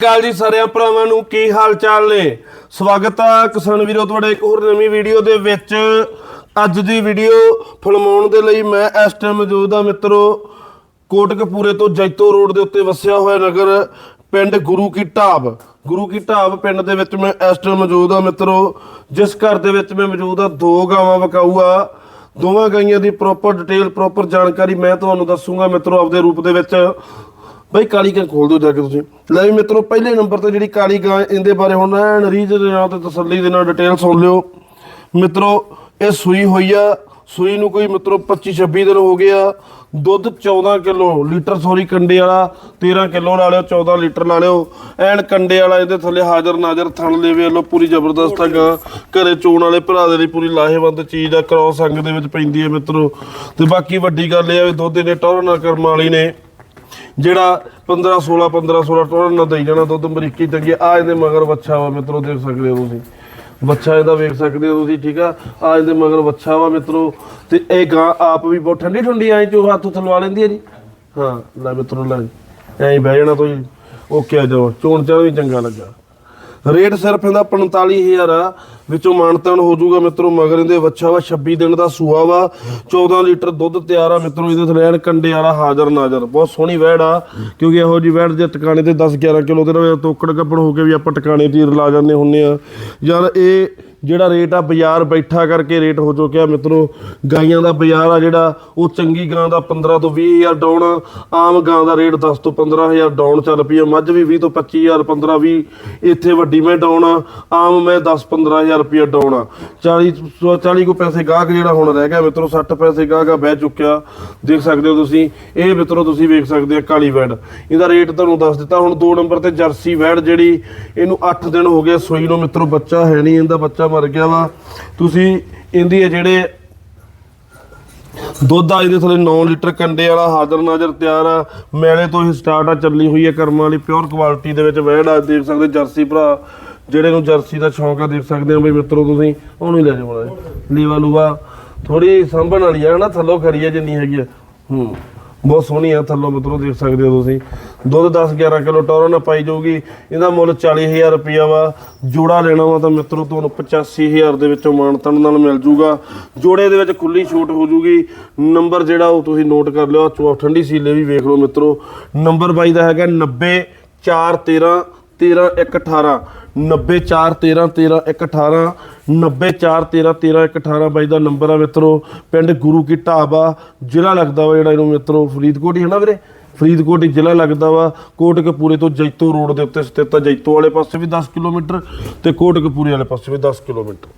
ਕਾਲ ਜੀ ਸਾਰਿਆਂ ਭਰਾਵਾਂ ਨੂੰ ਕੀ ਹਾਲ ਚਾਲ ਨੇ? ਸਵਾਗਤ ਆ ਕਿਸਾਨ ਵੀਰੋ ਤੁਹਾਡੇ ਇੱਕ ਹੋਰ ਨਵੀਂ ਵੀਡੀਓ ਦੇ ਵਿੱਚ। ਅੱਜ ਦੀ ਵੀਡੀਓ ਫਿਲਮਾਉਣ ਦੇ ਲਈ ਮੈਂ ਇਸ ਟਾਈਮ ਮੌਜੂਦ ਆ ਮਿੱਤਰੋ। ਕੋਟਕਪੂਰੇ ਤੋਂ ਜੈਤੋ ਰੋਡ ਦੇ ਉੱਤੇ ਵਸਿਆ ਹੋਇਆ ਨਗਰ, ਪਿੰਡ ਗੁਰੂ ਕੀ ਢਾਬ। ਗੁਰੂ ਕੀ ਢਾਬ ਪਿੰਡ ਦੇ ਵਿੱਚ ਮੈਂ ਇਸ ਟਾਈਮ ਮੌਜੂਦ ਆ ਮਿੱਤਰੋ। ਜਿਸ ਘਰ ਦੇ ਵਿੱਚ ਮੈਂ ਮੌਜੂਦ ਆ ਦੋ ਗਾਵਾਂ ਵਕਾਊ ਆ ਦੋਵਾਂ ਗਾਈਆਂ ਦੀ ਪ੍ਰੋਪਰ ਡਿਟੇਲ ਪ੍ਰੋਪਰ ਜਾਣਕਾਰੀ ਮੈਂ ਤੁਹਾਨੂੰ ਦੱਸੂਗਾ ਮਿੱਤਰੋ ਆਪਦੇ ਰੂਪ ਦੇ ਵਿੱਚ। ਬਈ ਕਾਲੀ ਗਾਂ ਖੋਲ ਦਿਓ ਜਾ ਕੇ ਤੁਸੀਂ। ਲੈ ਵੀ ਮਿੱਤਰੋ, ਪਹਿਲੇ ਨੰਬਰ ਤੇ ਜਿਹੜੀ ਕਾਲੀ ਗਾਂ ਇਹਦੇ ਬਾਰੇ ਹੁਣ ਐਨ ਰੀਝ ਦੇ ਨਾਲ ਤੇ ਤਸੱਲੀ ਦੇ ਨਾਲ ਡਿਟੇਲ ਸੁਣ ਲਿਓ। ਮਿੱਤਰੋ, ਇਹ ਸੂਈ ਹੋਈ ਆ। ਸੂਈ ਨੂੰ ਕੋਈ ਮਿੱਤਰੋ 25 26 ਦਿਨ ਹੋ ਗਏ ਆ। ਦੁੱਧ 14 ਕਿਲੋ, ਲੀਟਰ ਸੌਰੀ ਕੰਡੇ ਵਾਲਾ 13 ਕਿਲੋ ਲਾ ਲਿਓ 14 ਲੀਟਰ ਲਾ ਲਿਓ। ਐਨ ਕੰਡੇ ਵਾਲਾ ਇਹਦੇ ਥੱਲੇ ਹਾਜ਼ਰ ਨਾਜ਼ਰ ਥਣ ਦੇ ਵੇਖ ਲਓ ਪੂਰੀ ਜ਼ਬਰਦਸਤ ਹੈਗਾ ਘਰੇ ਚੋਣ ਵਾਲੇ ਭਰਾ ਦੇ ਲਈ ਪੂਰੀ ਲਾਹੇਵੰਦ ਚੀਜ਼ ਆ। ਕ੍ਰੋਸ ਅੰਗ ਦੇ ਵਿੱਚ ਪੈਂਦੀ ਹੈ ਮਿੱਤਰੋ। ਤੇ ਬਾਕੀ ਵੱਡੀ ਗੱਲ ਇਹ ਆ ਵੀ ਦੁੱਧ ਇਹਨੇ ਟੌਰ ਨਾ ਕਰਮ ਵਾਲੀ ਨੇ। ਜਿਹੜਾ 15 16 15 16 ਟੋਨ ਨਾ ਦੇਈ ਜਾਣਾ, ਦੁੱਧ ਅਮਰੀਕੀ ਚੰਗੀ ਆ। ਇਹਦੇ ਮਗਰ ਵੱਛਾ ਵਾ ਮਿੱਤਰੋ, ਦੇਖ ਸਕਦੇ ਹੋ ਤੁਸੀਂ। ਵੱਛਾ ਇਹਦਾ ਵੇਖ ਸਕਦੇ ਹੋ ਤੁਸੀਂ, ਠੀਕ ਆ? ਆ ਇਹਦੇ ਮਗਰ ਵੱਛਾ ਵਾ ਮਿੱਤਰੋ। ਤੇ ਇਹ ਗਾਂ ਆਪ ਵੀ ਬਹੁਤ ਠੰਡੀ ਠੰਡੀ ਐ ਚੋ ਹੱਥ ਥਲਵਾ ਲੈਂਦੀ ਹੈ ਜੀ। ਹਾਂ, ਲੈ ਮਿੱਤਰੋ, ਲੈ ਐਂ ਬਹਿ ਜਾਣਾ ਤੁਸੀਂ। ਓਕੇ ਆ ਜਾਓ। ਚੋਣ ਚਾਹ ਵੀ ਚੰਗਾ ਲੱਗਾ। ਰੇਟ ਸਿਰਫ ਇਹਦਾ 45000 ਆ। ਵਿੱਚੋਂ ਮਾਨਤਾਨ ਹੋ ਜਾਊਗਾ ਮਿੱਤਰੋ, ਮਗਰ ਇਹਦੇ ਵੱਛਾ ਵਾ 26 ਦਿਨ ਦਾ ਸੂਆ ਵਾ। 14 ਲੀਟਰ ਦੁੱਧ ਤਿਆਰ ਆ ਮਿੱਤਰੋ, ਇਹਦੇ ਥਲੇ ਐਨ ਕੰਡੇ ਵਾਲਾ ਹਾਜ਼ਰ ਨਾਜ਼ਰ। ਬਹੁਤ ਸੋਹਣੀ ਵੈੜ ਆ, ਕਿਉਂਕਿ ਇਹੋ ਜੀ ਵੈੜ ਜੇ ਟਿਕਾਣੇ ਤੇ 10 11 ਕਿਲੋ ਦੇ ਨਾਲ ਤੋਕੜ ਕੱਪੜ ਹੋ ਕੇ ਵੀ ਆਪਾਂ ਟਿਕਾਣੇ ਤੀਰ ਲਾ ਜਾਂਦੇ ਹੁੰਨੇ ਆ। ਯਾਰ ਇਹ ਜਿਹੜਾ ਰੇਟ ਆ ਬਾਜ਼ਾਰ ਬੈਠਾ ਕਰਕੇ ਰੇਟ ਹੋ ਚੁੱਕਿਆ। ਮਿੱਤਰੋ, ਗਾਈਆਂ ਦਾ ਬਾਜ਼ਾਰ ਆ ਜਿਹੜਾ, ਉਹ ਚੰਗੀ ਗਾਂ ਦਾ 15 ਤੋਂ 20000 ਡਾਊਨ ਆਮ ਗਾਂ ਦਾ ਰੇਟ 10 ਤੋਂ 15000 ਡਾਊਨ ਚੱਲ ਪਈ ਆ। ਮੱਝ ਵੀ 20 ਤੋਂ 25000 15 20 ਇੱਥੇ ਵੱਡੀ ਮੈਂ ਡਾਊਨ ਆ। ਆਮ ਮੈਂ 10 15000 ਰੁਪਏ ਡਾਊਨ ਆ। 40 40 ਕੋ ਪੈਸੇ ਗਾਹਕ ਜਿਹੜਾ ਹੁਣ ਰਹਿ ਗਿਆ, ਮਿੱਤਰੋ 60 ਪੈਸੇ ਗਾਹਕ ਆ, ਬਹਿ ਚੁੱਕਿਆ। ਦੇਖ ਸਕਦੇ ਹੋ ਤੁਸੀਂ, ਇਹ ਮਿੱਤਰੋ, ਤੁਸੀਂ ਵੇਖ ਸਕਦੇ ਆ ਕਾਲੀ ਵੈੜ। ਇਹਦਾ ਰੇਟ ਤੁਹਾਨੂੰ ਦੱਸ ਦਿੱਤਾ, ਹੁਣ 2 ਨੰਬਰ ਤੇ ਜਰਸੀ ਵੈੜ ਜਿਹੜੀ, ਇਹਨੂੰ 8 ਦਿਨ ਹੋ ਗਏ ਸੋਈ ਨੂੰ। ਮਿੱਤਰੋ, ਬੱਚਾ ਹੈ ਨਹੀਂ, ਇਹਦਾ ਬੱਚਾ ਮਰ ਗਿਆ ਵਾ। ਤੁਸੀਂ ਇਹਦੀ ਇਹ ਜਿਹੜੇ ਦੁੱਧ ਆ, ਇਹਦੇ ਥੱਲੇ 9 ਲੀਟਰ ਕੰਡੇ ਵਾਲਾ ਹਾਜ਼ਰ ਨਾਜ਼ਰ ਤਿਆਰ ਆ। ਮੈਲੇ ਤੋਂ ਹੀ ਸਟਾਰਟ ਆ, ਚੱਲੀ ਹੋਈ ਹੈ ਕਰਮਾਂ ਵਾਲੀ ਪਿਓਰ ਕੁਆਲਿਟੀ ਦੇ ਵਿੱਚ ਵੈੜ ਆ। ਦੇਖ ਸਕਦੇ ਜਰਸੀ ਭਰਾ, ਜਿਹੜੇ ਨੂੰ ਜਰਸੀ ਦਾ ਸ਼ੌਂਕ ਆ, ਦੇਖ ਸਕਦੇ ਆ ਬਈ ਮਿੱਤਰੋ ਤੁਸੀਂ, ਉਹਨੂੰ ਹੀ ਲੈ ਜਾਓ ਮਾੜਾ ਲੀਵਾ ਲੂਵਾ ਥੋੜੀ ਸੰਭਣ ਵਾਲੀ ਆ ਨਾ ਥੱਲੋਂ ਖਰੀ ਆ ਜਿੰਨੀ ਹੈਗੀ ਆ। ਹੂੰ। ਬਹੁਤ ਸੋਹਣੀ ਆ, ਥੱਲੋਂ ਮਿੱਤਰੋ ਦੇਖ ਸਕਦੇ ਹੋ ਤੁਸੀਂ। ਦੁੱਧ 10 11 ਕਿਲੋ ਟੋਰੋ ਨਾਲ ਪਾਈ ਜਾਊਗੀ। ਇਹਦਾ ਮੁੱਲ 40000 ਰੁਪਿਆ ਵਾ। ਜੋੜਾ ਲੈਣਾ ਵਾ ਤਾਂ ਮਿੱਤਰੋ ਤੁਹਾਨੂੰ 85000 ਦੇ ਵਿੱਚੋਂ ਮਾਨਤਨ ਨਾਲ ਮਿਲ ਜੂਗਾ। ਜੋੜੇ ਦੇ ਵਿੱਚ ਖੁੱਲੀ ਛੂਟ ਹੋ ਜੂਗੀ। ਨੰਬਰ ਜਿਹੜਾ ਉਹ ਤੁਸੀਂ ਨੋਟ ਕਰ ਲਿਓ ਚੋ ਠੰਡੀ ਸੀਲੇ ਵੀ ਵੇਖ ਲਓ ਮਿੱਤਰੋ। ਨੰਬਰ ਬਾਈ ਦਾ ਹੈਗਾ 90 413 13118 90 413 13118 90 413 13118 ਬਾਈ ਦਾ ਨੰਬਰ ਆ ਮਿੱਤਰੋ, ਪਿੰਡ ਗੁਰੂ ਕੀ ਢਾਬਾ, ਜ਼ਿਲ੍ਹਾ ਲੱਗਦਾ ਵਾ ਜਿਹੜਾ ਇਹਨੂੰ ਮਿੱਤਰੋ, ਫਰੀਦਕੋਟ ਹੀ ਹੈ ਨਾ ਵੀਰੇ? ਫਰੀਦਕੋਟ ਹੀ ਜ਼ਿਲ੍ਹਾ ਲੱਗਦਾ ਵਾ, ਕੋਟਕਪੂਰੇ ਤੋਂ ਜੈਤੋ ਰੋਡ ਦੇ ਉੱਤੇ ਸਥਿਤ ਆ, ਜੈਤੋ ਵਾਲੇ ਪਾਸੇ ਵੀ 10 ਕਿਲੋਮੀਟਰ ਤੇ ਕੋਟਕਪੂਰੇ ਵਾਲੇ ਪਾਸੇ ਵੀ 10 ਕਿਲੋਮੀਟਰ।